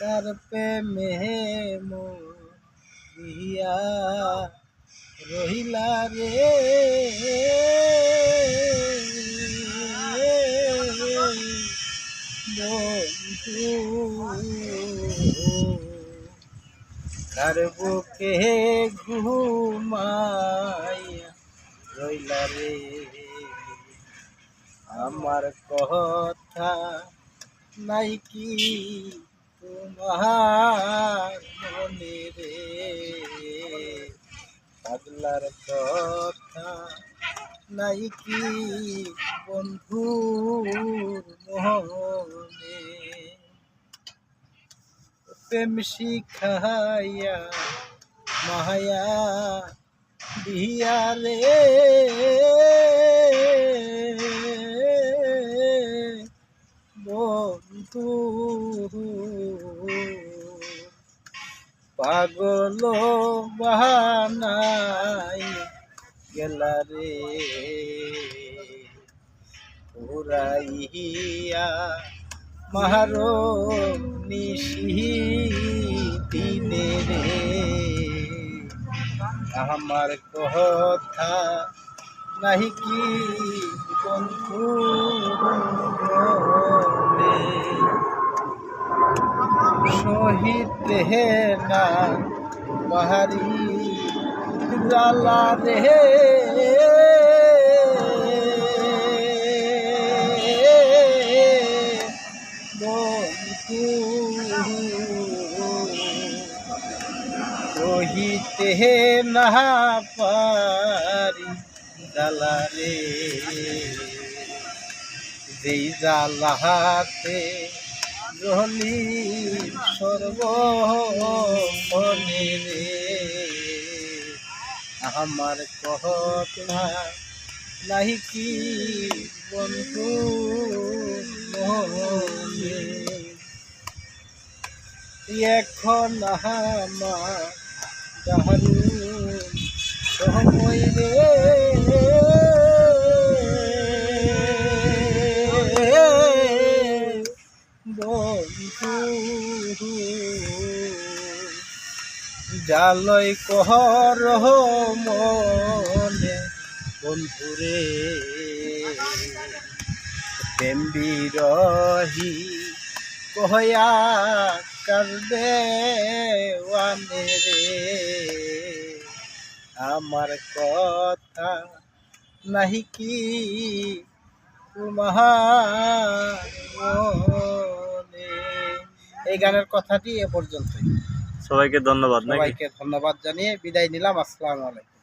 তার প্রেমে মরিয়া রহিলা রে কার বুকে ঘুমাইয়া রইলা রে আমার কথা নাই কি তোমার মনে রে পাগলার কথা নাই কি বন্ধুর মনে প্রেম শিখাইয়া মায়া দিয়া বন্ধু পাগল বাহানাই গেলা রে। পুরাইয়া মাহারো নিশি দিনে রে। আমার কথা নাহি কি বন্ধু মনে না বাহারি জালা রে কহিতে না পারি জালা রে। যেই জালাহাতে রহলি সর্বনে রে। আমার কথা নাহি কি বন্ধু এখন আমার জালয় কহর মনে বন্ধুরে প্রেম বিরহি কহয়া করবে রে। আমার কথা নাহি কি মনে। এই গানের কথাটি এ পর্যন্তই। সবাইকে ধন্যবাদ সবাইকে ধন্যবাদ জানিয়ে বিদায় নিলাম আসসালামু আলাইকুম।